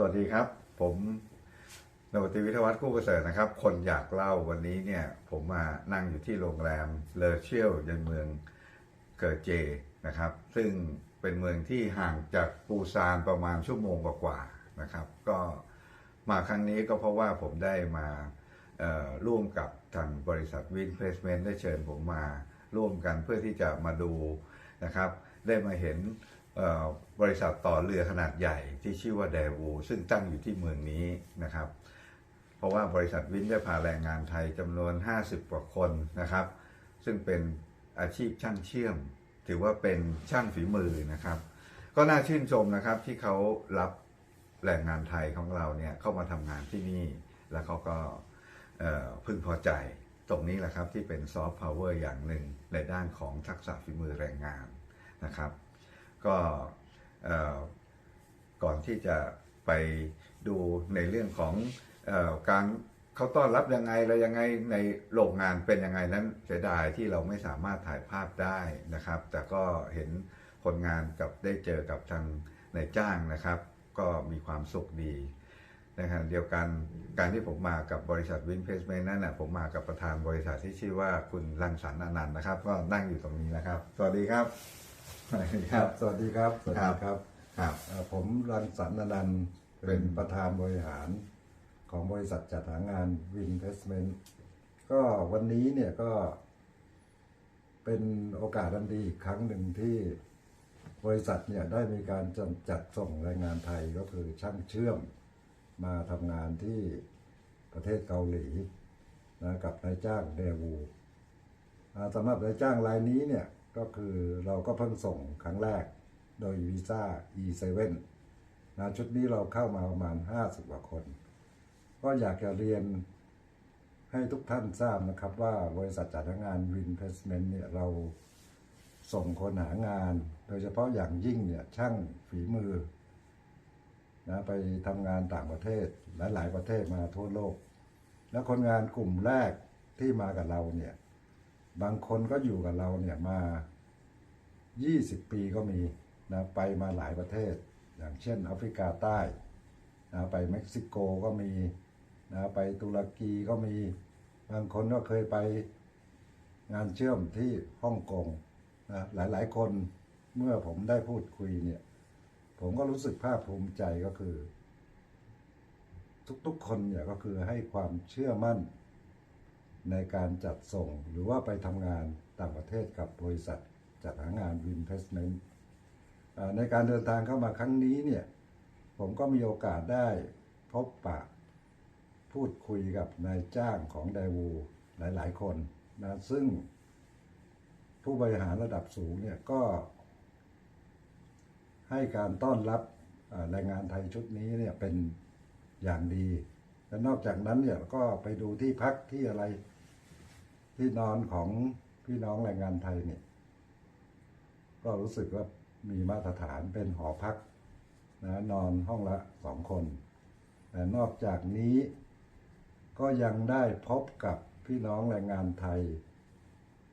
สวัสดีครับ ผมนวติวิทยาวัฒน์คู่ประเสริฐนะครับ คนอยากเล่าวันนี้เนี่ย ผมมานั่งอยู่ที่โรงแรมเลอเชียลในเมืองเกิดเจนะครับ ซึ่งเป็นเมืองที่ห่างจากปูซานประมาณชั่วโมงกว่าๆนะครับ ก็มาครั้งนี้ก็เพราะว่าผมได้มาร่วมกับทางบริษัทวินเพลสเมนต์ได้เชิญผมมาร่วมกันเพื่อที่จะมาดูนะครับ ได้มาเห็น บริษัทต่อเรือขนาดใหญ่ที่ชื่อว่าแดวูซึ่งตั้งอยู่ที่เมืองนี้นะครับ เพราะว่าบริษัทวินได้พาแรงงานไทยจำนวน 50 กว่าคนนะครับ ซึ่งเป็นอาชีพช่างเชื่อม ถือว่าเป็นช่างฝีมือนะครับ ก็น่าชื่นชมนะครับที่เขารับแรงงานไทยของเราเนี่ยเข้ามาทำงานที่นี่ แล้วเขาก็พึงพอใจตรงนี้แหละครับที่เป็นซอฟต์พาวเวอร์อย่างหนึ่งในด้านของทักษะฝีมือแรงงานนะครับ ก็เอ่อก่อนที่จะไปดูในเรื่องของเออการเขาต้อนรับยังไงอะไรยังไงในโรงงานเป็นยังไงนั้นเสียดายที่เราไม่สามารถถ่ายภาพได้นะครับ แต่ก็เห็นผลงานกับได้เจอกับทางนายจ้างนะครับ ก็มีความสุขดีนะครับเดียวกันการที่ผมมากับบริษัทวินเพสเมนนั่นนะผมมากับประธานบริษัทที่ชื่อว่าคุณรังสรรค์อนันต์นะครับ ก็นั่งอยู่ตรงนี้นะครับ สวัสดีครับ ครับ สวัสดีครับ สวัสดีครับครับเอ่อผมรันสรรค์อนันต์เป็เป็นนประธานบริหารของบริษัทจัดหางานวินเพสเมนต์ก็วันนี้เนี่ยก็ เป็นโอกาสอันดีอีกครั้งหนึ่งที่บริษัทเนี่ยได้มีการจัดจัดส่งแรงงานไทยก็คือช่างเชื่อมมาทำงานที่ประเทศเกาหลีนะกับนายจ้างเดวูอ่าสำหรับนายจ้างรายนี้เนี่ย ก็คือเราก็เพิ่งส่งครั้งแรก โดยวีซ่า E7 นะชุดนี้เราเข้ามาประมาณ 50 กว่าคน ก็อยากจะเรียนให้ทุกท่านทราบนะครับว่าบริษัทจัดหางานวินเพสเมนต์เนี่ยเราส่งคนหางาน โดยเฉพาะอย่างยิ่งเนี่ยช่างฝีมือนะไปทำงานต่างประเทศหลายๆประเทศมาทั่วโลก และคนงานกลุ่มแรกที่มากับเราเนี่ย บางคนก็อยู่กับเราเนี่ยมา 20 ปีก็มีนะไปมาหลายประเทศ อย่างเช่นแอฟริกาใต้นะไปเม็กซิโกก็มีนะไปตุรกีก็มี บางคนก็เคยไปงานเชื่อมที่ฮ่องกงนะหลายๆ คนเมื่อผมได้พูดคุยเนี่ย ผมก็รู้สึกภาคภูมิใจก็คือ ทุกๆคนเนี่ยก็คือให้ความเชื่อมั่น ในการจัดส่งหรือว่าไปทำงานต่างประเทศกับบริษัทจัดหางานวินเพสเมนต์ในการเดินทางเข้ามาครั้งนี้เนี่ยผมก็มีโอกาสได้พบปะพูดคุยกับนายจ้างของไดวูหลาย ๆ คนนะซึ่งผู้บริหารระดับสูงเนี่ยก็ ให้การต้อนรับแรงงานไทยชุดนี้เนี่ยเป็นอย่างดี และนอกจากนั้นเนี่ยก็ไปดูที่พักที่อะไร ที่นอนของพี่น้องแรงงานไทยเนี่ย ก็รู้สึกว่ามีมาตรฐานเป็นหอพักนะนอนห้องละสองคน แต่นอกจากนี้ก็ยังได้พบกับพี่น้องแรงงานไทย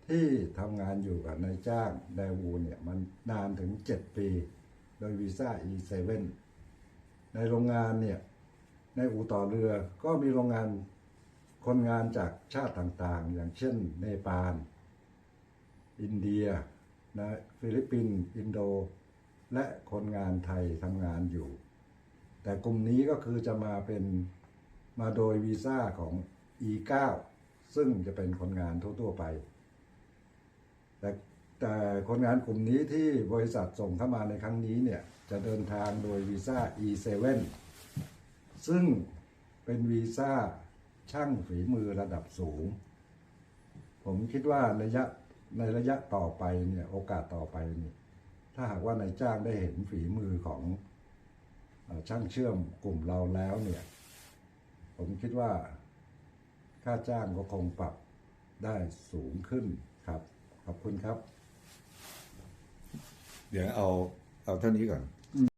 ที่ทำงานอยู่กับนายจ้างไดวูเนี่ยมันนานถึง7ปี โดยวีซ่า E7 ในโรงงานเนี่ย ในอู่ต่อเรือก็มีโรงงาน คนงานจากชาติต่างๆ อย่างเช่นเนปาล อินเดียนะฟิลิปปินส์อินโด และคนงานไทยทำงานอยู่ แต่กลุ่มนี้ก็คือจะมาเป็นมาโดยวีซ่าของ E9 ซึ่งจะเป็นคนงานทั่วๆไป แต่แต่คนงานกลุ่มนี้ที่บริษัทส่งเข้ามาในครั้งนี้เนี่ย จะเดินทางโดยวีซ่า E7 ซึ่งเป็นวีซ่า ช่างฝีมือระดับสูง ผมคิดว่าระยะในระยะต่อไปเนี่ยโอกาสต่อไปนี่ถ้าหากว่านายจ้างได้เห็นฝีมือของช่างเชื่อมกลุ่มเราแล้วเนี่ย ผมคิดว่า ค่าจ้างก็คงปรับได้สูงขึ้นครับ ขอบคุณครับ เดี๋ยวเอาเอาเท่านี้ก่อน